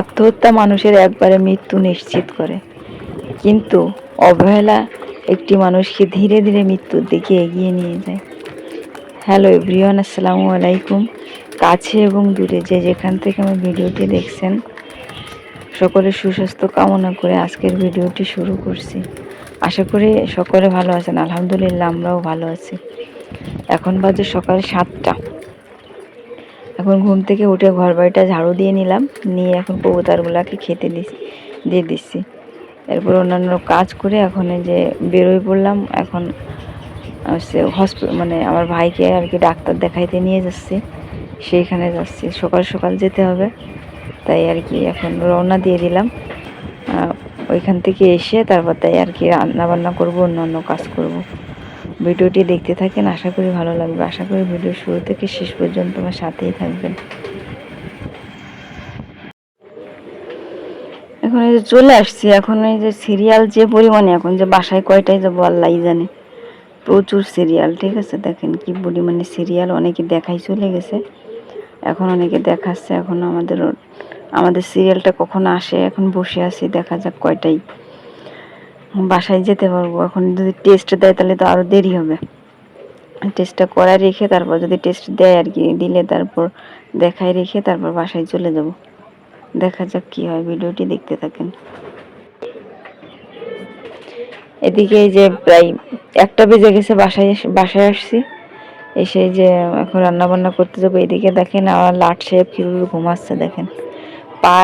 আত্মহত্যা মানুষের একবারে মৃত্যু নিশ্চিত করে। কিন্তু অবহেলা একটি মানুষকে ধীরে ধীরে মৃত্যুর দিকে এগিয়ে নিয়ে যায়। হ্যালো এভরিওয়ান, আসসালামু আলাইকুম। কাছে এবং দূরে যে যেখান থেকে আমার ভিডিওটি দেখছেন, সকলের সুস্বাস্থ্য কামনা করে আজকের ভিডিওটি শুরু করছি। আশা করি সকলে ভালো আছেন। আলহামদুলিল্লাহ, আমরাও ভালো আছি। এখন বাজে সকাল সাতটা। এখন ঘুম থেকে উঠে ঘর বাড়িটা ঝাড়ু দিয়ে নিলাম। নিয়ে এখন কবুতরগুলাকে খেতে দিস, দিয়ে দিচ্ছি। এরপর অন্যান্য কাজ করে এখন যে বেরোয় পড়লাম। এখন সে হসপিটাল মানে আমার ভাইকে আর কি ডাক্তার দেখাইতে নিয়ে যাচ্ছি। সেইখানে যাচ্ছি। সকাল সকাল যেতে হবে। তাই আর কি এখন রওনা দিয়ে দিলাম। ওইখান থেকে এসে তারপর তাই আর কি রান্না বান্না করব, অন্যান্য কাজ করব। ভিডিওটি দেখতে থাকেন, আশা করি ভালো লাগবে। আশা করি ভিডিও শুরু থেকে শেষ পর্যন্ত আমার সাথেই থাকবেন। এখন এই যে চলে আসছি, এখন এই যে সিরিয়াল যে পরিমাণে, এখন যে বাসায় কয়টাই যাব আল্লাহ জানে। প্রচুর সিরিয়াল, ঠিক আছে? দেখেন কি পরিমাণে সিরিয়াল, অনেকে দেখাই চলে গেছে। এখন অনেকে দেখাচ্ছে, এখন আমাদের আমাদের সিরিয়ালটা কখন আসে, এখন বসে আছি, দেখা যাক কয়টাই বাসায় যেতে পারব। এখন যদি টেস্ট দেয় তাহলে তো আরও দেরি হবে। টেস্টটা করা রেখে তারপর যদি টেস্ট দেয় আর কি, দিলে তারপর দেখায় রেখে তারপর বাসায় চলে যাব। দেখা যাক কি হয়, ভিডিওটি দেখতে থাকেন। এদিকে যে প্রায় একটা বেজে গেছে বাসায় বাসায় আসছি। এসে যে এখন রান্না বান্না করতে যাব। এদিকে দেখেন আমার লাট সাহেব কীভাবে ঘুমাচ্ছে দেখেন। পা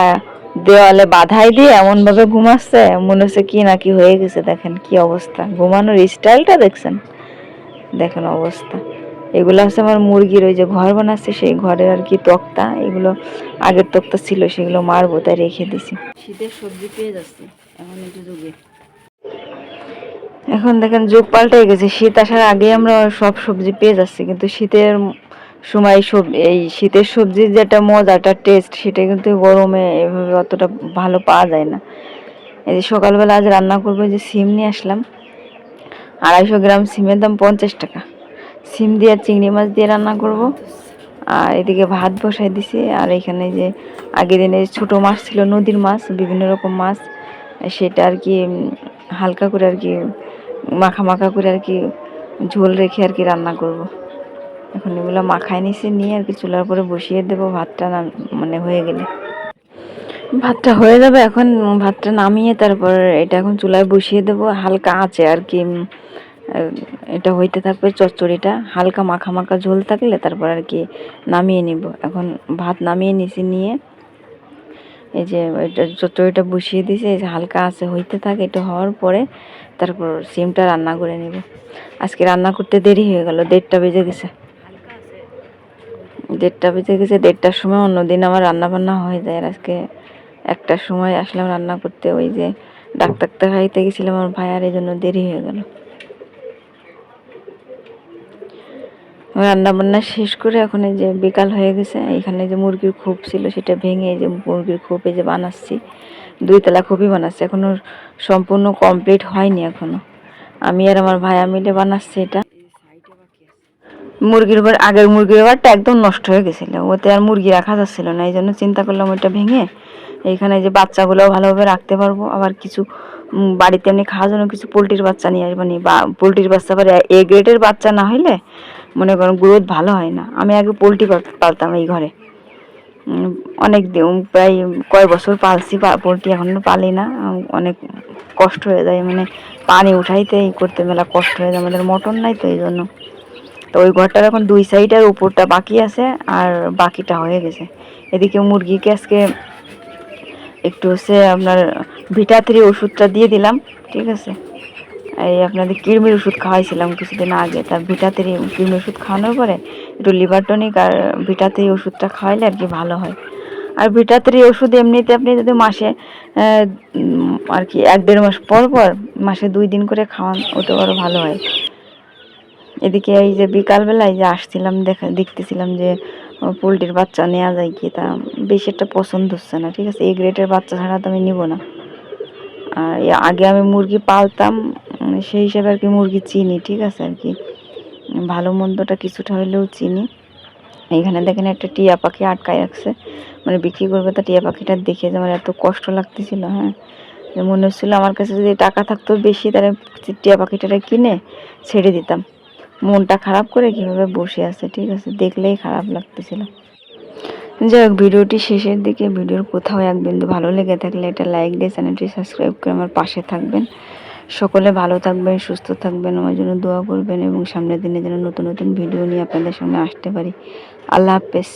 দেওয়ালে বাধাই দিয়ে এমন ভাবে ঘুমাচ্ছে মনে হচ্ছে কি না কি হয়ে গেছে দেখেন কি অবস্থা। ঘুমানোর স্টাইলটা দেখছেন? দেখেন অবস্থা। এগুলো হচ্ছে আমার মুরগির ওই যে ঘর বানাচ্ছে সেই ঘরের আর কি তক্তা। এগুলো আগের তক্তা ছিল সেগুলো মারবো তাই রেখে দিছি। শীতের সবজি পেয়ে যাচ্ছে এখন একটু যুগে এখন দেখেন যুগ পাল্টে গেছে শীত আসার আগে আমরা সব সবজি পেয়ে যাচ্ছি কিন্তু শীতের সময় সব এই শীতের সবজির যেটা মজাটা টেস্ট সেটা কিন্তু গরমে এভাবে অতটা ভালো পাওয়া যায় না। এই যে সকালবেলা আজ রান্না করব যে সিম নিয়ে আসলাম। আড়াইশো গ্রাম সিমের দাম পঞ্চাশ টাকা। সিম দিয়ে আর চিংড়ি মাছ দিয়ে রান্না করব। আর এদিকে ভাত বসাই দিছি। আর এখানে যে আগের দিনে ছোটো মাছ ছিল, নদীর মাছ, বিভিন্ন রকম মাছ, সেটা আর কি হালকা করে আর কি, মাখা মাখা করে আর কি ঝোল রেখে আর কি রান্না করব। এখন এগুলো মাখায় নিছি, নিয়ে আর কি চুলার পরে বসিয়ে দেবো, ভাতটা নাম মানে হয়ে গেলে। ভাতটা হয়ে যাবে এখন, ভাতটা নামিয়ে তারপর এটা এখন চুলায় বসিয়ে দেবো, হালকা আছে আর কি এটা হইতে থাকবে চচ্চড়িটা, হালকা মাখা মাখা ঝোল থাকলে তারপর আর কি নামিয়ে নিব। এখন ভাত নামিয়ে নিছি, নিয়ে এই যে এটা চচ্চড়িটা বসিয়ে দিয়েছি এই যে হালকা আছে, হইতে থাকে, এটা হওয়ার পরে তারপর সিমটা রান্না করে নিব। আজকে রান্না করতে দেরি হয়ে গেল, দেড়টা বেজে গেছে। দেড়টা বেজে গেছে, দেড়টার সময় অন্যদিন আমার রান্না বান্না হয়ে যায়। আর আজকে একটার সময় আসলাম রান্না করতে, ওই যে ডাক্তার দেখাইতে গেছিলাম আমার ভাই, আর এই জন্য দেরি হয়ে গেল। রান্না বান্না শেষ করে এখন এই যে বিকাল হয়ে গেছে এখানে যে মুরগির খোপ ছিল সেটা ভেঙে যে মুরগির খোপ যে বানাচ্ছি দুই তলা খোপই বানাচ্ছি। এখনও সম্পূর্ণ কমপ্লিট হয়নি এখনও। আমি আর আমার ভাইয়া মিলে বানাচ্ছি এটা। মুরগির ঘর আগের মুরগির ঘরটা একদম নষ্ট হয়ে গেছিল। ওতে আর মুরগি রাখা যাচ্ছিল না এই জন্য চিন্তা করলাম ওইটা ভেঙে এইখানে যে বাচ্চাগুলো ভালোভাবে রাখতে পারব। আবার কিছু বাড়িতে এমনি খাওয়ার জন্য কিছু পোলট্রির বাচ্চা নিয়ে আসব নি। বা, পোলট্রির বাচ্চা আবার এ গ্রেডের বাচ্চা না হইলে মনে করেন গ্রোথ ভালো হয় না। আমি আগে পোলট্রি পালতাম এই ঘরে। অনেক প্রায় কয় বছর পালছি পোলট্রি এখনও পালি না। অনেক কষ্ট হয়ে যায় মানে পানি উঠাইতে করতে মেলা কষ্ট হয়ে যায়, আমাদের মটন নাই তো এই জন্য তো ওই ঘরটার এখন দুই সাইডের উপরটা বাকি আছে আর বাকিটা হয়ে গেছে। এদিকে মুরগিকে আজকে একটু হচ্ছে আপনার ভিটা থ্রি ওষুধটা দিয়ে দিলাম, ঠিক আছে? এই আপনাদের কৃমির ওষুধ খাওয়াইছিলাম কিছুদিন আগে। তার ভিটা থ্রি ওষুধ খাওয়ানোর পরে একটু লিভার টনিক আর ভিটা থ্রি ওষুধটা খাওয়াইলে আর কি ভালো হয়। আর ভিটা থ্রি ওষুধ এমনিতে আপনি যদি মাসে আর কি এক দেড় মাস পর পর মাসে দুই দিন করে খাওয়ান ওটা আরও ভালো হয়। এদিকে এই যে বিকালবেলায় যে আসছিলাম, দেখা দেখতেছিলাম যে পোলট্রির বাচ্চা নেওয়া যায় কি তা বেশি একটা পছন্দ হচ্ছে না, ঠিক আছে? এই গ্রেটের বাচ্চা ছাড়া তো আমি নিব না। আর আগে আমি মুরগি পালতাম সেই হিসাবে আর কি মুরগি চিনি, ঠিক আছে আর কি? ভালো মন্দটা কিছুটা হলেও চিনি। এইখানে দেখেন একটা টিয়া পাখি আটকায় রাখছে। মানে বিক্রি করবে তো টিয়া পাখিটা দেখে যে আমার এত কষ্ট লাগতেছিল হ্যাঁ? মনে হচ্ছিল আমার কাছে যদি টাকা থাকতো বেশি, তাহলে টিয়া পাখিটারে কিনে ছেড়ে দিতাম। মনটা খারাপ করে কীভাবে বসে আছে, ঠিক আছে? দেখলেই খারাপ লাগতেছিল। যাই হোক ভিডিওটি শেষের দিকে, ভিডিওর কোথাও এক বিন্দু ভালো লেগে থাকলে এটা লাইক দিয়ে চ্যানেলটি সাবস্ক্রাইব করে আমার পাশে থাকবেন। সকলে ভালো থাকবেন, সুস্থ থাকবেন, আমার জন্য দোয়া করবেন এবং সামনের দিনে যেন নতুন নতুন ভিডিও নিয়ে আপনাদের সামনে আসতে পারি। আল্লাহ হাফেজ।